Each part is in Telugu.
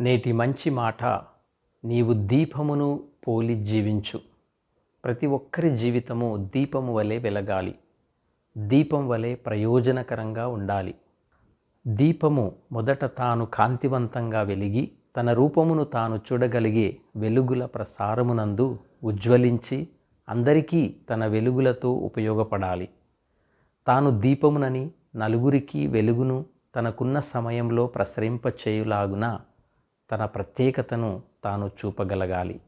నేటి మంచి మాట నీవు దీపమును పోలి జీవించు. ప్రతి ఒక్కరి జీవితము దీపము వలె వెలగాలి. దీపం వలె ప్రయోజనకరంగా ఉండాలి. దీపము మొదట తాను కాంతివంతంగా వెలిగి తన రూపమును తాను చూడగలిగే వెలుగుల ప్రసారమునందు ఉజ్వలించి అందరికీ తన వెలుగులతో ఉపయోగపడాలి. తాను దీపమునని నలుగురికి వెలుగును తనకున్న సమయంలో ప్రసరింపచేయులాగున తన ప్రత్యేకతను తాను చూపగలగాలి.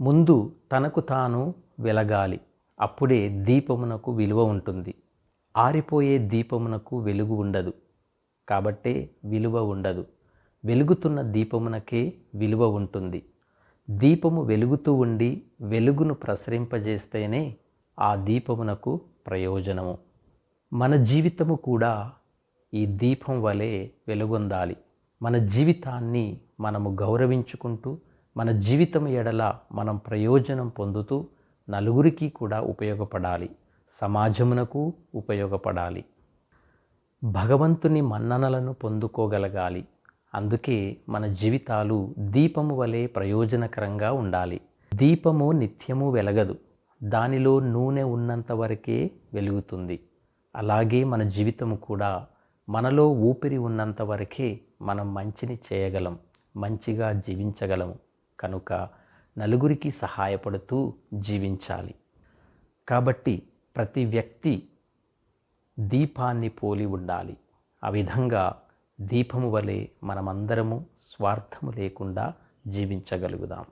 ముందు తనకు తాను వెలగాలి. అప్పుడే దీపమునకు విలువ ఉంటుంది. ఆరిపోయే దీపమునకు వెలుగు ఉండదు. కాబట్టే విలువ ఉండదు. వెలుగుతున్న దీపమునకే విలువ ఉంటుంది. దీపము వెలుగుతూ ఉండి వెలుగును ప్రసరింపజేస్తేనే ఆ దీపమునకు ప్రయోజనము. మన జీవితము కూడా ఈ దీపం వలె వెలుగొందాలి. మన జీవితాన్ని మనము గౌరవించుకుంటూ మన జీవితం ఎడల మనం ప్రయోజనం పొందుతూ నలుగురికి కూడా ఉపయోగపడాలి. సమాజమునకు ఉపయోగపడాలి. భగవంతుని మన్ననలను పొందుకోగలగాలి. అందుకే మన జీవితాలు దీపము వలె ప్రయోజనకరంగా ఉండాలి. దీపము నిత్యము వెలగదు. దానిలో నూనె ఉన్నంత వరకే వెలుగుతుంది. అలాగే మన జీవితము కూడా మనలో ఊపిరి ఉన్నంత వరకే మనం మంచిని చేయగలం మంచిగా జీవించగలము. కనుక నలుగురికి సహాయపడుతూ జీవించాలి. కాబట్టి ప్రతి వ్యక్తి దీపాన్ని పోలి ఉండాలి. ఆ విధంగా దీపము వలె మనమందరము స్వార్థము లేకుండా జీవించగలుగుదాం.